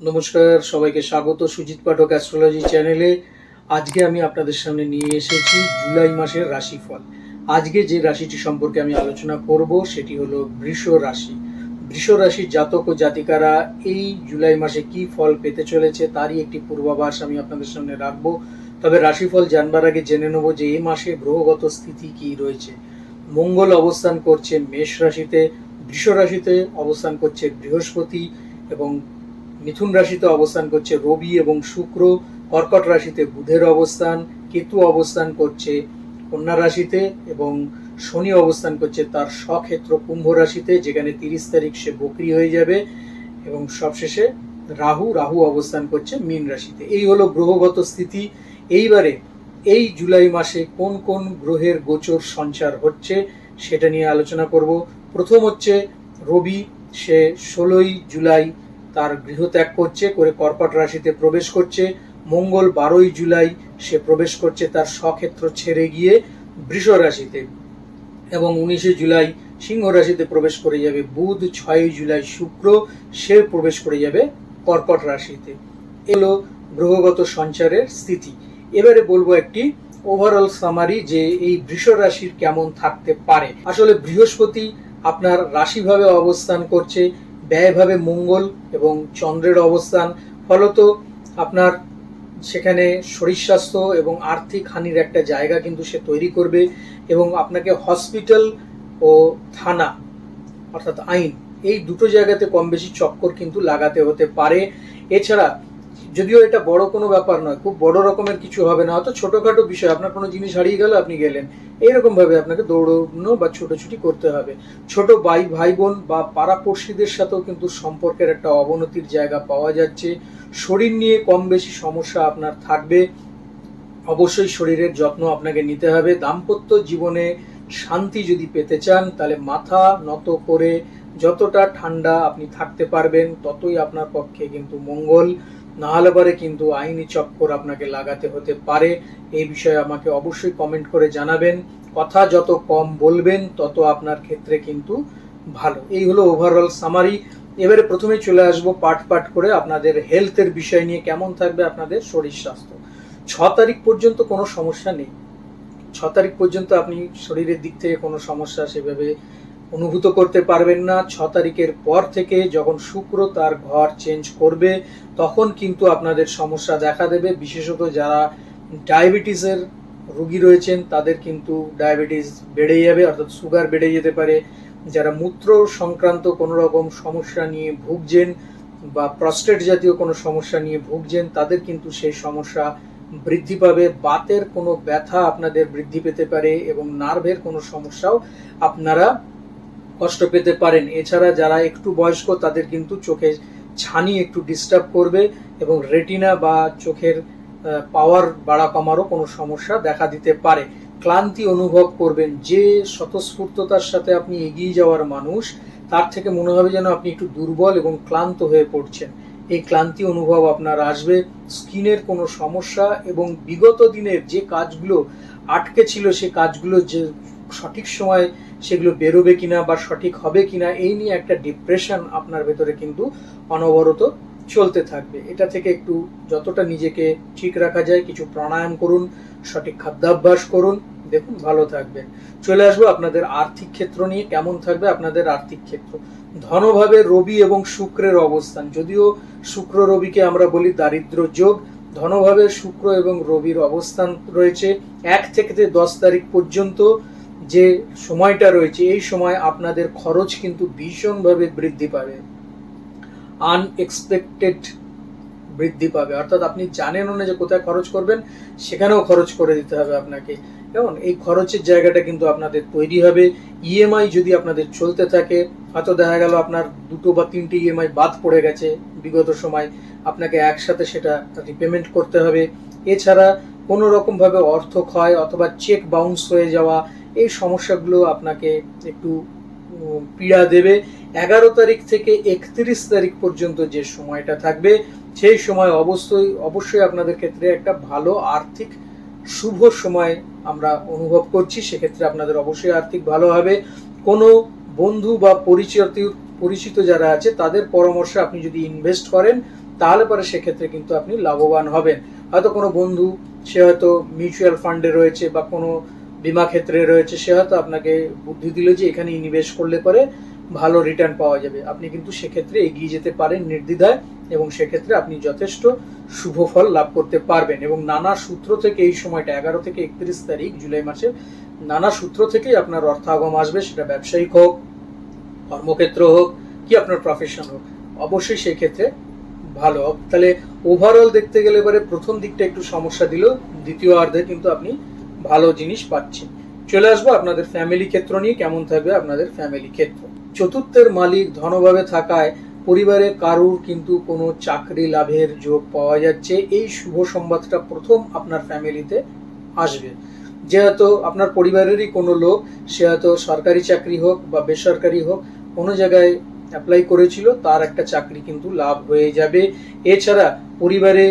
নমস্কার, সবাইকে স্বাগত সুজিত পাঠক অ্যাস্ট্রোলজি চ্যানেলে আজকে আমি আপনাদের সামনে নিয়ে এসেছি জুলাই মাসের রাশিফল। আজকে যে রাশিটি সম্পর্কে আমি আলোচনা করব সেটি হলো বৃষ রাশি। বৃষ রাশির জাতক ও জাতিকারা এই জুলাই মাসে কি ফল পেতে চলেছে তারই একটি পূর্বাভাস আমি আপনাদের সামনে রাখব। তবে রাশিফল জানবার আগে জেনে নেব যে এই মাসে গ্রহগত স্থিতি কি রয়েছে। মঙ্গল অবস্থান করছে মেষ রাশিতে, বৃষ রাশিতে অবস্থান করছে বৃহস্পতি এবং মিথুন রাশিতে অবস্থান করছে রবি এবং শুক্র। কর্কট রাশিতে বুধের অবস্থান, কেতু অবস্থান করছে কন্যা রাশিতে এবং শনি অবস্থান করছে তার স্বক্ষেত্র কুম্ভ রাশিতে, যেখানে তিরিশ তারিখ সে বকরি হয়ে যাবে এবং সবশেষে রাহু রাহু অবস্থান করছে মীন রাশিতে। এই হলো গ্রহগত স্থিতি। এইবারে এই জুলাই মাসে কোন কোন গ্রহের গোচর সঞ্চার হচ্ছে সেটা নিয়ে আলোচনা করব। প্রথম হচ্ছে রবি, সে ষোলোই জুলাই তার গৃহত্যাগ করছে, করে কর্কট রাশিতে প্রবেশ করছে। মঙ্গল বারোই জুলাই সে প্রবেশ করছে তার স্বক্ষেত্র ছেড়ে গিয়ে বৃষ রাশিতে এবং উনিশে জুলাই সিংহ রাশিতে প্রবেশ করে যাবে। বুধ ছয়ই জুলাই শুক্র সে প্রবেশ করে যাবে কর্কট রাশিতে। এলো গ্রহগত সঞ্চারের স্থিতি। এবারে বলব একটি ওভারঅল সামারি যে এই বৃষ রাশির কেমন থাকতে পারে। আসলে বৃহস্পতি আপনার রাশিভাবে অবস্থান করছে ব্যয়ভাবে মঙ্গল এবং চন্দ্রের অবস্থান, ফলত আপনার সেখানে শরীর স্বাস্থ্য এবং আর্থিক হানির একটা জায়গা কিন্তু সে তৈরি করবে এবং আপনাকে হসপিটাল ও থানা অর্থাৎ আইন এই দুটো জায়গাতে কম বেশি চক্কর কিন্তু লাগাতে হতে পারে। এছাড়া যদিও এটা বড় কোনো ব্যাপার নয়, খুব বড় রকমের কিছু হবে না। হয়তো ছোটখাটো বিষয়, আপনার কোনো জিনিস হারিয়ে গেল, আপনি গেলেন। এইরকম ভাবে আপনাকে দৌড়ানো বা ছোটাছুটি করতে হবে। ছোট ভাই ভাই বোন বা পাড়াপড়শিদের সাথেও কিন্তু সম্পর্কের একটা অবনতির জায়গা পাওয়া যাচ্ছে। শরীর নিয়ে কম বেশি সমস্যা আপনার থাকবে। অবশ্যই শরীরের যত্ন আপনাকে নিতে হবে। দাম্পত্য জীবনে শান্তি যদি পেতে চান, তাহলে মাথা নত করে যতটা ঠান্ডা আপনি থাকতে পারবেন, ততই আপনার পক্ষে কিন্তু মঙ্গল। না হলে পরে কিন্তু আইনি চক্কর আপনাকে লাগাতে হতে পারে। এই বিষয়ে আমাকে অবশ্যই কমেন্ট করে জানাবেন। কথা যত কম বলবেন, তত আপনার ক্ষেত্রে কিন্তু ভালো। এই হলো ওভারঅল সামারি এবারে প্রথমে চলে আসব পাট পাট করে আপনাদের হেলথের বিষয় নিয়ে, কেমন থাকবে আপনাদের শরীর স্বাস্থ্য। ছ তারিখ পর্যন্ত কোনো সমস্যা নেই। ছ তারিখ পর্যন্ত আপনি শরীরের দিক থেকে কোনো সমস্যা সেভাবে অনুভূত করতে পারবেন না। ছ তারিখের পর থেকে যখন শুক্র তার ঘর চেঞ্জ করবে, তখন কিন্তু আপনাদের সমস্যা দেখা দেবে। বিশেষত যারা ডায়াবেটিসের রুগী রয়েছেন, তাদের কিন্তু ডায়াবেটিস বেড়ে যাবে, অর্থাৎ সুগার বেড়ে যেতে পারে। যারা মূত্র সংক্রান্ত কোনো রকম সমস্যা নিয়ে ভুগছেন বা প্রস্টেট জাতীয় কোনো সমস্যা নিয়ে ভুগছেন, তাদের কিন্তু সেই সমস্যা বৃদ্ধি পাবে। বাতের কোনো ব্যথা আপনাদের বৃদ্ধি পেতে পারে এবং নার্ভের কোনো সমস্যাও আপনারা কষ্ট পেতে পারেন। এছাড়া যারা একটু বয়স্ক, তাদের কিন্তু চোখে ছানি একটু ডিস্টার্ব করবে এবং রেটিনা বা চোখের পাওয়ার বাড়া কমারও কোনো সমস্যা দেখা দিতে পারে। ক্লান্তি অনুভব করবেন। যে স্বতঃস্ফূর্ততার সাথে আপনি এগিয়ে যাওয়ার মানুষ, তার থেকে মনে হবে যেন আপনি একটু দুর্বল এবং ক্লান্ত হয়ে পড়ছেন। এই ক্লান্তি অনুভব আপনার আসবে। স্কিনের কোনো সমস্যা এবং বিগত দিনের যে কাজগুলো আটকে ছিল, সে কাজগুলো যে সঠিক সময় সেগুলো বেরোবে কিনা বা সঠিক হবে কিনা, এই নিয়ে একটা ডিপ্রেশন আপনার ভেতরে কিন্তু অনবরত চলতে থাকবে। এটা থেকে একটু যতটা নিজেকে ঠিক রাখা যায়, কিছু প্রাণায়াম করুন, সঠিক খাদ্যাভ্যাস করুন, দেখুন ভালো থাকবেন চলে আসব আপনাদের আর্থিক ক্ষেত্র নিয়ে, কেমন থাকবে আপনাদের আর্থিক ক্ষেত্র? ধনভাবে রবি এবং শুক্রের অবস্থান, যদিও শুক্র রবিকে আমরা বলি দারিদ্র যোগ, ধনভাবে শুক্র এবং রবির অবস্থান রয়েছে এক থেকে দশ তারিখ পর্যন্ত। যে সময়টা রয়েছে, এই সময় আপনাদের খরচ কিন্তু ভীষণভাবে বৃদ্ধি পাবে। আনএক্সপেক্টেড বৃদ্ধি পাবে। অর্থাৎ আপনি জানেনও না যে কোথায় খরচ করবেন, সেখানেও খরচ করে দিতে হবে আপনাকে। কেমন? এই খরচের জায়গাটা কিন্তু আপনাদের তৈরি হবে। ইএমআই যদি আপনাদের চলতে থাকে, হয়তো দেখা গেল আপনার দুটো বা তিনটে ইএমআই বাদ পড়ে গেছে বিগত সময়, আপনাকে একসাথে সেটা রিপেমেন্ট করতে হবে। এছাড়া কোনো রকমভাবে অর্থ ক্ষয় অথবা চেক বাউন্স হয়ে যাওয়া এই সমস্যাগুলো আপনাকে একটু পীড়া দেবে। এগারো তারিখ থেকে একত্রিশ তারিখ পর্যন্ত যে সময়টা থাকবে, সেই সময় অবশ্যই অবশ্যই আপনাদের ক্ষেত্রে একটা ভালো আর্থিক শুভ সময় আমরা অনুভব করছি। সেক্ষেত্রে আপনাদের অবশ্যই আর্থিক ভালো হবে। কোনো বন্ধু বা পরিচিত পরিচিত যারা আছে, তাদের পরামর্শে আপনি যদি ইনভেস্ট করেন, তাহলে পরে সেক্ষেত্রে কিন্তু আপনি লাভবান হবেন। হয়তো কোনো বন্ধু, সে হয়তো মিউচুয়াল ফান্ডে রয়েছে বা কোনো বিমা ক্ষেত্রে রয়েছে, সে হয়তো আপনাকে বুদ্ধি দিল যে এখানে ইনভেস্ট করলে পরে ভালো রিটার্ন পাওয়া যাবে। আপনি কিন্তু সেক্ষেত্রে এগিয়ে যেতে পারেন নির্দ্বিধায় এবং সেক্ষেত্রে আপনি যথেষ্ট শুভ ফল লাভ করতে পারবেন। এবং নানা সূত্র থেকে এই সময়টা, এগারো থেকে একত্রিশ তারিখ, জুলাই মাসের নানা সূত্র থেকেই আপনার অর্থাগম আসবে। সেটা ব্যবসায়িক হোক, কর্মক্ষেত্র হোক, কি আপনার প্রফেশন হোক, অবশ্যই সেক্ষেত্রে ভালো তাহলে ওভারঅল দেখতে গেলে এবারে প্রথম দিকটা একটু সমস্যা দিল, দ্বিতীয় অর্ধে কিন্তু আপনি ভালো জিনিস পাচ্ছেন চলে আসব আপনাদের ফ্যামিলি ক্ষেত্র নিয়ে, কেমন থাকবে আপনাদের ফ্যামিলি ক্ষেত্র? চতুর্থের মালিক ধনভাবে থাকায় পরিবারে কারুর কিন্তু কোনো চাকরি লাভের যোগ পাওয়া যাচ্ছে। এই শুভ সংবাদটা প্রথম আপনার ফ্যামিলিতে আসবে। যেহেতু আপনার পরিবারেরই কোনো লোক, সে হয়তো সরকারি চাকরি হোক বা বেসরকারি হোক, কোনো জায়গায় অ্যাপ্লাই করেছিল, তার একটা চাকরি কিন্তু লাভ হয়ে যাবে। এছাড়া পরিবারে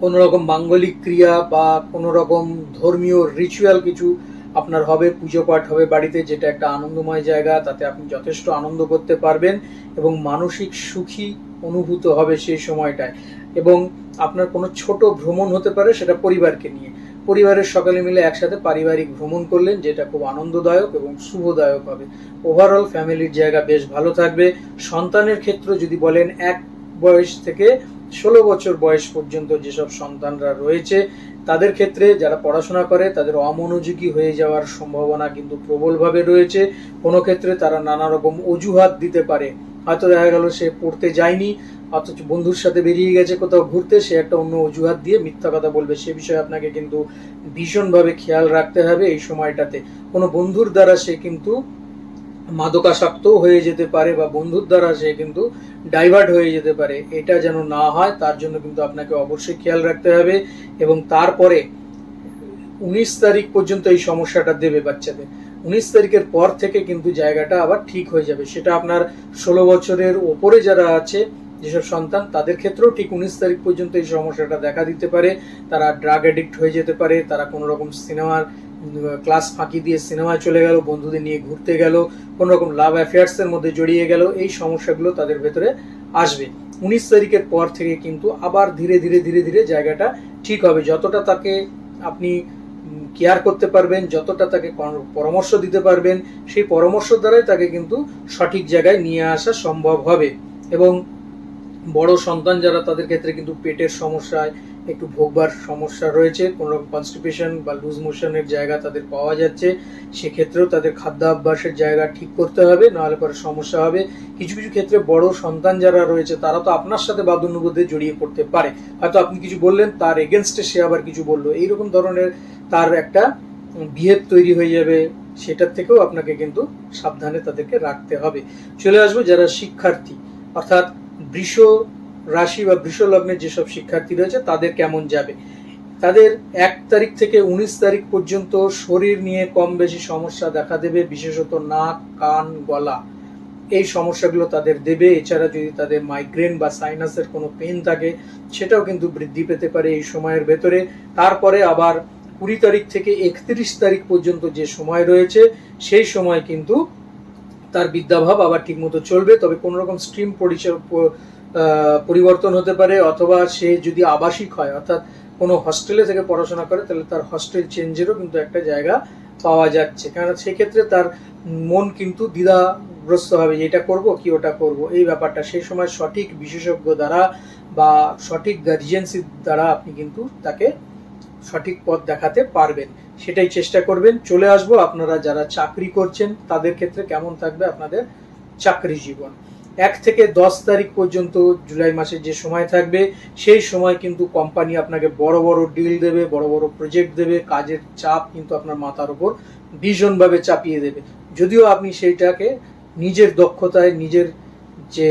কোনো রকম মাঙ্গলিক ক্রিয়া বা কোনো রকম ধর্মীয় রিচুয়াল কিছু আপনার হবে পুজো পাঠ হবে বাড়িতে, যেটা একটা আনন্দময় জায়গা, তাতে আপনি যথেষ্ট আনন্দ করতে পারবেন এবং মানসিক সুখী অনুভূত হবে সেই সময়টায়। এবং আপনার কোনো ছোট ভ্রমণ হতে পারে সেটা পরিবারকে নিয়ে। পরিবারের সকালে মিলে একসাথে পারিবারিক ভ্রমণ করলেন, যেটা খুব আনন্দদায়ক এবং শুভদায়ক হবে। ওভারঅল ফ্যামিলির জায়গা বেশ ভালো থাকবে। সন্তানের ক্ষেত্র যদি বলেন, এক বয়স থেকে ষোলো বছর বয়স পর্যন্ত যেসব সন্তানরা রয়েছে, তাদের ক্ষেত্রে যারা পড়াশোনা করে, তাদের অমনোযোগী হয়ে যাওয়ার সম্ভাবনা কিন্তু প্রবলভাবে রয়েছে। কোনো ক্ষেত্রে তারা নানা রকম অজুহাত দিতে পারে। হয়তো দেখা গেল সে পড়তে যায়নি, অথচ বন্ধুর সাথে বেরিয়ে গেছে কোথাও ঘুরতে, সে একটা অন্য অজুহাত দিয়ে মিথ্যা কথা বলবে। সে বিষয়ে আপনাকে কিন্তু ভীষণভাবে খেয়াল রাখতে হবে এই সময়টাতে। কোনো বন্ধুর দ্বারা সে কিন্তু মাদকাসক্ত হয়ে যেতে পারে বা বন্ধুর দ্বারা সে কিন্তু ডাইভার্ট হয়ে যেতে পারে, এটা যেন না হয়, তার জন্য কিন্তু আপনাকে অবশ্যই খেয়াল রাখতে হবে এবং তারপরে উনিশ তারিখ পর্যন্ত এই সমস্যাটা দেবে বাচ্চাদের। উনিশ তারিখের পর থেকে কিন্তু জায়গাটা আবার ঠিক হয়ে যাবে। সেটা আপনার ষোলো বছরের ওপরে যারা আছে, যেসব সন্তান, তাদের ক্ষেত্রেও ঠিক উনিশ তারিখ পর্যন্ত এই সমস্যাটা দেখা দিতে পারে। তারা ড্রাগ অ্যাডিক্ট হয়ে যেতে পারে, তারা কোনো রকম সিনেমার ক্লাস ফাঁকি দিয়ে সিনেমায় চলে গেল, বন্ধুদের নিয়ে ঘুরতে গেল কোনো রকম লাভ অ্যাফেয়ার্সের মধ্যে জড়িয়ে গেল, এই সমস্যাগুলো তাদের ভেতরে আসবে। উনিশ তারিখের পর থেকে কিন্তু আবার ধীরে ধীরে ধীরে ধীরে জায়গাটা ঠিক হবে। যতটা তাকে আপনি কেয়ার করতে পারবেন, যতটা তাকে পরামর্শ দিতে পারবেন, সেই পরামর্শ দ্বারাই তাকে কিন্তু সঠিক জায়গায় নিয়ে আসা সম্ভব হবে। এবং বড় সন্তান যারা তাদের ক্ষেত্রে কিন্তু পেটের সমস্যায় একটু ভোগবার সমস্যা রয়েছে, কোনো কনস্টিপেশন বা লুজ মোশনের জায়গা তাদের পাওয়া যাচ্ছে, সেক্ষেত্রেও তাদের খাদ্যাভ্যাসের জায়গা ঠিক করতে হবে, নাহলে পরে সমস্যা হবে। কিছু কিছু ক্ষেত্রে বড় সন্তান যারা রয়েছে, তারা তো আপনার সাথে বাদুনুবোধে জড়িয়ে পড়তে পারে। হয়তো আপনি কিছু বললেন, তার এগেনস্টে সে আবার কিছু বলল। এইরকম ধরনের তার একটা বিহেভ তৈরি হয়ে যাবে, সেটার থেকেও আপনাকে কিন্তু সাবধানে তাদেরকে রাখতে হবে। চলে আসব যারা শিক্ষার্থী, অর্থাৎ বৃষ রাশি বা বৃষ লগ্নের যেসব শিক্ষার্থী রয়েছে, তাদের কেমন যাবে? তাদের এক তারিখ থেকে উনিশ তারিখ পর্যন্ত শরীর নিয়ে কম বেশি সমস্যা দেখা দেবে, বিশেষত নাক, কান, গলা। এই সমস্যাগুলো তাদের দেবে। এছাড়া যদি তাদের মাইগ্রেন বা সাইনাসের কোনো পেন থাকে, সেটাও কিন্তু বৃদ্ধি পেতে পারে এই সময়ের ভেতরে। তারপরে আবার কুড়ি তারিখ থেকে একত্রিশ তারিখ পর্যন্ত যে সময় রয়েছে, সেই সময় কিন্তু তার বিদ্যাভাব আবার ঠিকমতো চলবে। তবে কোনো রকম স্ট্রিম পরিচয় পরিবর্তন হতে পারে অথবা সে যদি আবাসিক হয়, অর্থাৎ কোনো হস্টেলে থেকে পড়াশোনা করে, তাহলে তার হস্টেল চেঞ্জেরও কিন্তু একটা জায়গা পাওয়া যাচ্ছে। কেননা সেক্ষেত্রে তার মন কিন্তু দ্বিধাগ্রস্ত হবে যে এটা করব কি ওটা করব, এই ব্যাপারটা সেই সময় সঠিক বিশেষজ্ঞ দ্বারা বা সঠিক গার্জিয়েন্সির দ্বারা আপনি কিন্তু তাকে সঠিক পথ দেখাতে পারবেন। সেটাই চেষ্টা করবেন। চলে আসব আপনারা যারা চাকরি করছেন, তাদের ক্ষেত্রে কেমন থাকবে আপনাদের চাকরি জীবন। এক থেকে দশ তারিখ পর্যন্ত জুলাই মাসে যে সময় থাকবে, সেই সময় কিন্তু কোম্পানি আপনাকে বড় বড় ডিল দেবে, বড় বড় প্রজেক্ট দেবে, কাজের চাপ কিন্তু আপনার মাথার উপর ভীষণভাবে চাপিয়ে দেবে। যদিও আপনি সেইটাকে নিজের দক্ষতায়, নিজের যে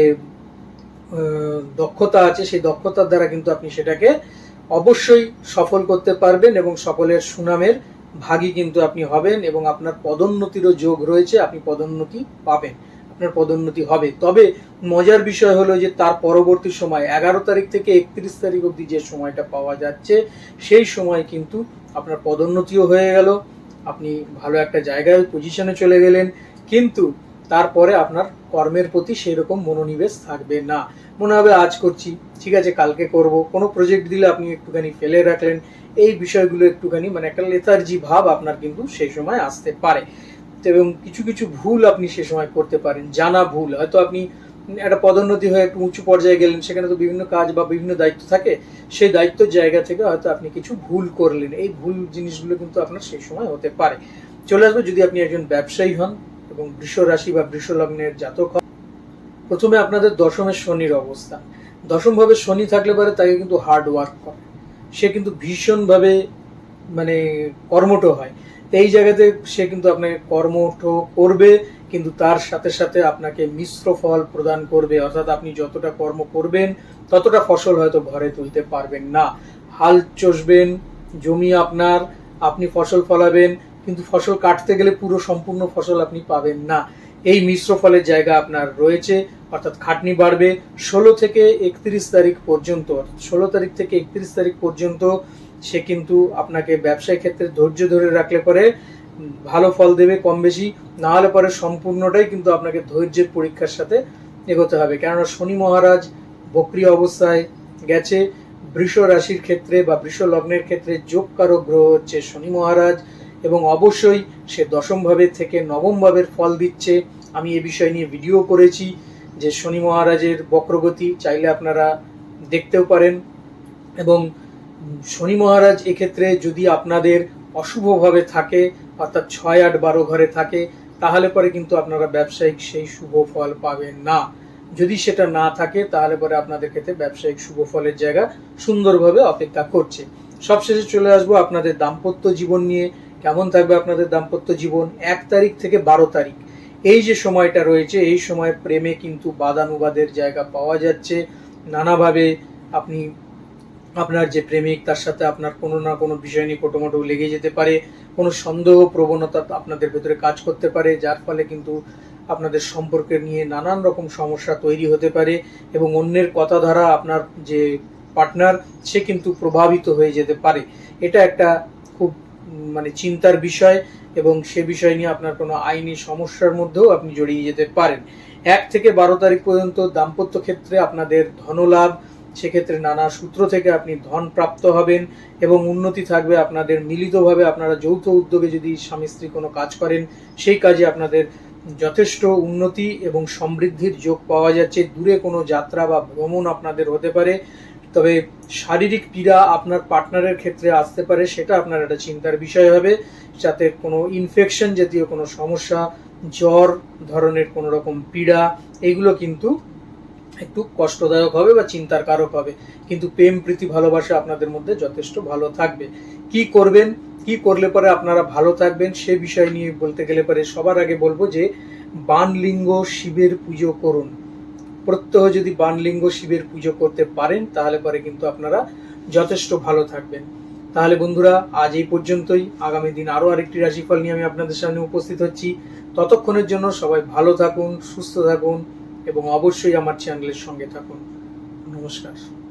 দক্ষতা আছে, সেই দক্ষতার দ্বারা কিন্তু আপনি সেটাকে অবশ্যই সফল করতে পারবেন এবং সকলের সুনামের ভাগী কিন্তু আপনি হবেন এবং আপনার পদোন্নতিরও যোগ রয়েছে, আপনি পদোন্নতি পাবেন। আপনার পদোন্নতি হবে। তবে মজার বিষয় হলো যে তার পরবর্তী সময়, এগারো তারিখ থেকে একত্রিশ তারিখ অবধি যে সময়টা পাওয়া যাচ্ছে, সেই সময় কিন্তু আপনার পদোন্নতিও হয়ে গেল। আপনি ভালো একটা জায়গায় পজিশনে চলে গেলেন। কিন্তু তারপরে আপনার কর্মের প্রতি সেই রকম মনোনিবেশ থাকবে না। মনে হবে, আজ করছি, ঠিক আছে, কালকে করব। কোনো প্রজেক্ট দিলে আপনি একটুখানি ফেলে রাখলেন। এই বিষয়গুলো একটুখানি মানে একটা লেথার্জি ভাব আপনার কিন্তু সেই সময় আসতে পারে। এবং কিছু কিছু ভুল আপনি সে সময় করতে পারেন, জানা ভুল। হয়তো আপনি একটা পদোন্নতি হয়ে একটু উঁচু পর্যায়ে গেলেন, সেখানে তো বিভিন্ন কাজ বা বিভিন্ন দায়িত্ব থাকে, সেই দায়িত্বের জায়গা থেকে হয়তো আপনি কিছু ভুল করলেন। এই ভুল জিনিসগুলো কিন্তু আপনার সেই সময় হতে পারে। চলে আসবে, যদি আপনি একজন ব্যবসায়ী হন এবং বৃষ রাশি বা বৃষ লগ্নের জাতক হন, প্রথমে আপনাদের দশমের শনির অবস্থান। দশম ভাবে শনি থাকলে পারে তাকে কিন্তু হার্ড ওয়ার্ক করে। সে কিন্তু ভীষণভাবে মানে কর্মঠ হয়। এই জায়গাতে সে কিন্তু আপনাকে কর্মঠ করবে, কিন্তু তার সাথে সাথে আপনাকে মিশ্র ফল প্রদান করবে। অর্থাৎ আপনি যতটা কর্ম করবেন, ততটা ফসল হয়তো ঘরে তুলতে পারবেন না। হাল চষবেন, জমি আপনার, আপনি ফসল ফলাবেন, কিন্তু ফসল কাটতে গেলে পুরো সম্পূর্ণ ফসল আপনি পাবেন না। এই মিশ্র ফলের জায়গা আপনার রয়েছে, অর্থাৎ খাটনি বাড়বে। ষোলো থেকে একত্রিশ তারিখ পর্যন্ত, ষোলো তারিখ থেকে একত্রিশ তারিখ পর্যন্ত সে কিন্তু আপনাকে ব্যবসায় ক্ষেত্রে ধৈর্য ধরে রাখলে পরে ভালো ফল দেবে কম বেশি, না হলে পরে সম্পূর্ণটাই কিন্তু আপনাকে ধৈর্যের পরীক্ষার সাথে এগোতে হবে। কেননা শনি মহারাজ বক্রিয় অবস্থায় গেছে, বৃষ রাশির ক্ষেত্রে বা বৃষ লগ্নের ক্ষেত্রে যোগকারক গ্রহ হচ্ছে শনি মহারাজ এবং অবশ্যই সে দশম ভাবের থেকে নবম ভাবের ফল দিচ্ছে। আমি এ বিষয় নিয়ে ভিডিও করেছি যে শনি মহারাজের বক্রগতি চাইলে আপনারা দেখতেও পারেন এবং শনি মহারাজ এক্ষেত্রে যদি আপনাদের অশুভভাবে থাকে, অর্থাৎ ছয় আট বারো ঘরে থাকে, তাহলে পরে কিন্তু আপনারা ব্যবসায়িক সেই শুভ ফল পাবেন না। যদি সেটা না থাকে, তাহলে পরে আপনাদের ক্ষেত্রে ব্যবসায়িক শুভ ফলের জায়গা সুন্দরভাবে অপেক্ষা করছে। সবশেষে চলে আসব আপনাদের দাম্পত্য জীবন নিয়ে। কেমন থাকবে আপনাদের দাম্পত্য জীবন? এক তারিখ থেকে বারো তারিখ। এই যে সময়টা রয়েছে, এই সময় প্রেমে কিন্তু বাদানুবাদের জায়গা পাওয়া যাচ্ছে। নানাভাবে আপনি আপনার যে প্রেমিক, তার সাথে আপনার কোনো না কোনো বিষয় নিয়ে কোটোমোটো লেগে যেতে পারে, কোনো সন্দেহ প্রবণতা আপনাদের ভেতরে কাজ করতে পারে, যার ফলে কিন্তু আপনাদের সম্পর্কে নিয়ে নানান রকম সমস্যা তৈরি হতে পারে এবং অন্যের কথা দ্বারা আপনার যে পার্টনার, সে কিন্তু প্রভাবিত হয়ে যেতে পারে। এটা একটা খুব মানে চিন্তার বিষয় এবং সে বিষয় নিয়ে আপনার কোনো আইনি সমস্যার মধ্যেও আপনি জড়িয়ে যেতে পারেন। এক থেকে বারো তারিখ পর্যন্ত দাম্পত্য ক্ষেত্রে আপনাদের ধনলাভ সেক্ষেত্রে নানা সূত্র থেকে আপনি ধন প্রাপ্ত হবেন এবং উন্নতি থাকবে আপনাদের মিলিতভাবে। আপনারা যৌথ উদ্যোগে যদি স্বামী স্ত্রী কোনো কাজ করেন, সেই কাজে আপনাদের যথেষ্ট উন্নতি এবং সমৃদ্ধির যোগ পাওয়া যাচ্ছে। দূরে কোনো যাত্রা বা ভ্রমণ আপনাদের হতে পারে, তবে শারীরিক পীড়া আপনার পার্টনারের ক্ষেত্রে আসতে পারে, সেটা আপনার একটা চিন্তার বিষয় হবে। যাতে কোনো ইনফেকশন জাতীয় কোনো সমস্যা, জ্বর ধরনের কোনো রকম পীড়া, এগুলো কিন্তু একটু কষ্টদায়ক হবে বা চিন্তার কারক হবে। কিন্তু প্রেম, প্রীতি, ভালোবাসা আপনাদের মধ্যে যথেষ্ট ভালো থাকবে। কি করবেন, কি করলে পরে আপনারা ভালো থাকবেন, সে বিষয় নিয়ে বলতে গেলে পরে সবার আগে বলব যে বানলিঙ্গ শিবের পুজো করুন। প্রত্যহ যদি বানলিঙ্গ শিবের পুজো করতে পারেন, তাহলে পরে কিন্তু আপনারা যথেষ্ট ভালো থাকবেন। তাহলে বন্ধুরা, আজ এই পর্যন্তই। আগামী দিন আরও আরেকটি রাশিফল নিয়ে আমি আপনাদের সামনে উপস্থিত হচ্ছি। ততক্ষণের জন্য সবাই ভালো থাকুন, সুস্থ থাকুন। এবং অবশ্যই আমার চ্যানেলের সঙ্গে থাকুন। নমস্কার।